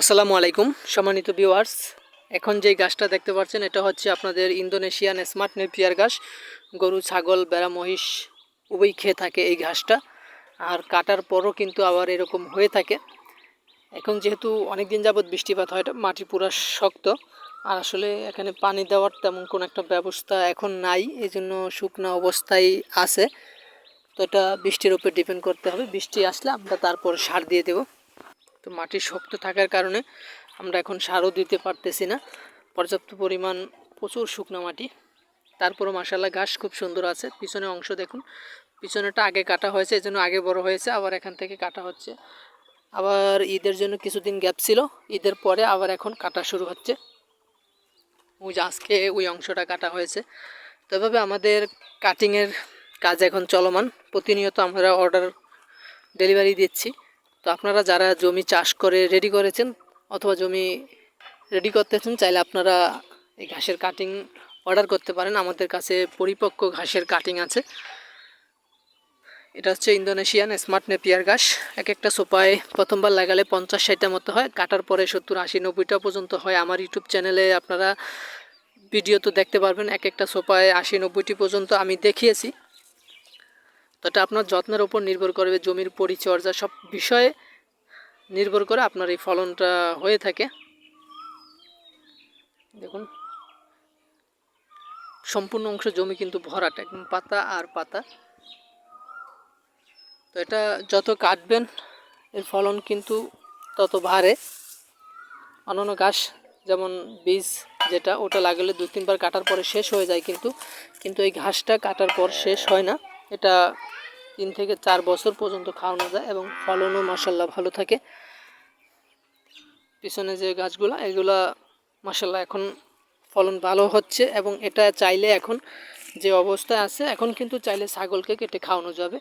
আসসালামু আলাইকুম, সম্মানিত ভিউয়ার্স এখন যে গাছটা দেখতে পাচ্ছেন, এটা হচ্ছে আপনাদের ইন্দোনেশিয়ান স্মার্ট নেপিয়ার ঘাস গরু, ছাগল বেড়া মহিষ উভয় খেয়ে থাকে এই ঘাসটা। আর কাটার পরও কিন্তু আবার এরকম হয়ে থাকে। এখন যেহেতু অনেক দিন যাবৎ বৃষ্টিপাত হয় মাটি পুরা শক্ত। আর আসলে এখানে পানি দেওয়ার তেমন কোনো একটা ব্যবস্থা এখন নাই এই জন্য শুকনো অবস্থায় আছে। তো এটা বৃষ্টির উপর ডিপেন্ড করতে হবে। বৃষ্টি আসলে আমরা তারপর সার দিয়ে দেবো। তো মাটি শক্ত থাকার কারণে আমরা এখন সারও দিতে পারতেছি না। পর্যাপ্ত পরিমাণ প্রচুর শুকনো মাটি। তারপরও মাসাল্লাহ ঘাস খুব সুন্দর আছে। পিছনে অংশ দেখুন। পিছনেটা আগে কাটা হয়েছে এই জন্য আগে বড় হয়েছে, আবার এখান থেকে কাটা হচ্ছে। আবার ঈদের জন্য কিছুদিন গ্যাপ ছিল। ঈদের পরে আবার এখন কাটা শুরু হচ্ছে। ওই আজকে ওই অংশটা কাটা হয়েছে। তো এভাবে আমাদের কাটিংয়ের কাজ এখন চলমান। প্রতিনিয়ত আমরা অর্ডার ডেলিভারি দিচ্ছি। তো আপনারা যারা জমি চাষ করে রেডি করেছেন অথবা জমি রেডি করতেছেন, চাইলে আপনারা এই ঘাসের কাটিং অর্ডার করতে পারেন। আমাদের কাছে পরিপক্ক ঘাসের কাটিং আছে। এটা হচ্ছে ইন্দোনেশিয়ান স্মার্ট নেপিয়ার ঘাস। এক একটা সোপায় প্রথমবার লাগালে পঞ্চাশ, ষাটটা মতো হয়। কাটার পরে সত্তর, আশি, নব্বইটা পর্যন্ত হয়। আমার ইউটিউব চ্যানেলে আপনারা ভিডিও তো দেখতে পারবেন। এক একটা সোপায় আশি, নব্বইটি পর্যন্ত আমি দেখিয়েছি। তো এটা আপনার যত্নের উপর নির্ভর করবে, জমির পরিচর্যা, সব বিষয়ে নির্ভর করে আপনার এই ফলনটা হয়ে থাকে। দেখুন, সম্পূর্ণ অংশ জমি কিন্তু ভরাট, একদম পাতা আর পাতা। তো এটা যত কাটবেন, এর ফলন কিন্তু তত ভারে। অন্যান্য ঘাস যেমন বীজ যেটা, ওটা লাগালে দু তিনবার কাটার পরে শেষ হয়ে যায় কিন্তু কিন্তু এই ঘাসটা কাটার পর শেষ হয় না। এটা তিন থেকে চার বছর পর্যন্ত খাওয়ানো যায় এবং ফলনও মাসাল্লাহ ভালো থাকে। পিছনে যে গাছগুলো, এগুলা মাসাল্লাহ এখন ফলন ভালো হচ্ছে এবং এটা চাইলে এখন যে অবস্থায় আছে, এখন কিন্তু চাইলে ছাগলকে কেটে খাওয়ানো যাবে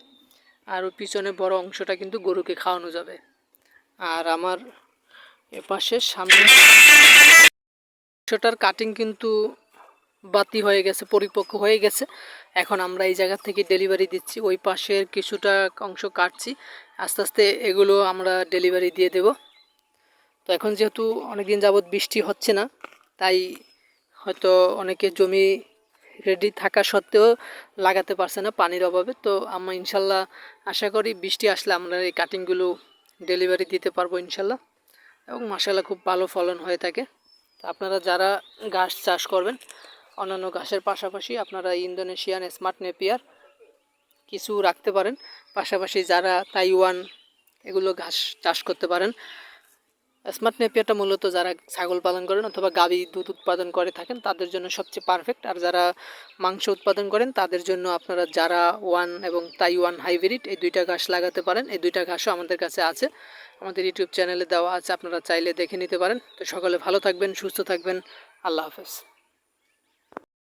আর পিছনে বড় অংশটা কিন্তু গরুকে খাওয়ানো যাবে। আর আমার এপাশে সামনে অংশটার কাটিং কিন্তু বাতি হয়ে গেছে, পরিপক্ক হয়ে গেছে। এখন আমরা এই জায়গা থেকে ডেলিভারি দিচ্ছি। ওই পাশের কিছুটা অংশ কাটছি। আস্তে আস্তে এগুলো আমরা ডেলিভারি দিয়ে দেব। তো এখন যেহেতু অনেকদিন যাবৎ বৃষ্টি হচ্ছে না, তাই হয়তো অনেকে জমি রেডি থাকা সত্ত্বেও লাগাতে পারছে না পানির অভাবে। তো আমরা ইনশাল্লাহ আশা করি বৃষ্টি আসলে আমরা এই কাটিংগুলো ডেলিভারি দিতে পারব ইনশাল্লাহ। এবং মাসাল্লাহ খুব ভালো ফলন হয়ে থাকে। আপনারা যারা গাছ চাষ করবেন অন্যান্য ঘাসের পাশাপাশি আপনারা ইন্দোনেশিয়ান স্মার্ট নেপিয়ার কিছু রাখতে পারেন। পাশাপাশি যারা তাইওয়ান এগুলো ঘাস চাষ করতে পারেন, স্মার্ট নেপিয়ারটা মূলত যারা ছাগল পালন করেন অথবা গাভী দুধ উৎপাদন করে থাকেন, তাদের জন্য সবচেয়ে পারফেক্ট আর যারা মাংস উৎপাদন করেন, তাদের জন্য আপনারা যারা ওয়ান এবং তাইওয়ান হাইব্রিড এই দুইটা ঘাস লাগাতে পারেন। এই দুইটা ঘাসও আমাদের কাছে আছে। আমাদের ইউটিউব চ্যানেলে দেওয়া আছে, আপনারা চাইলে দেখে নিতে পারেন। তো সকলে ভালো থাকবেন, সুস্থ থাকবেন। আল্লাহ হাফেজ।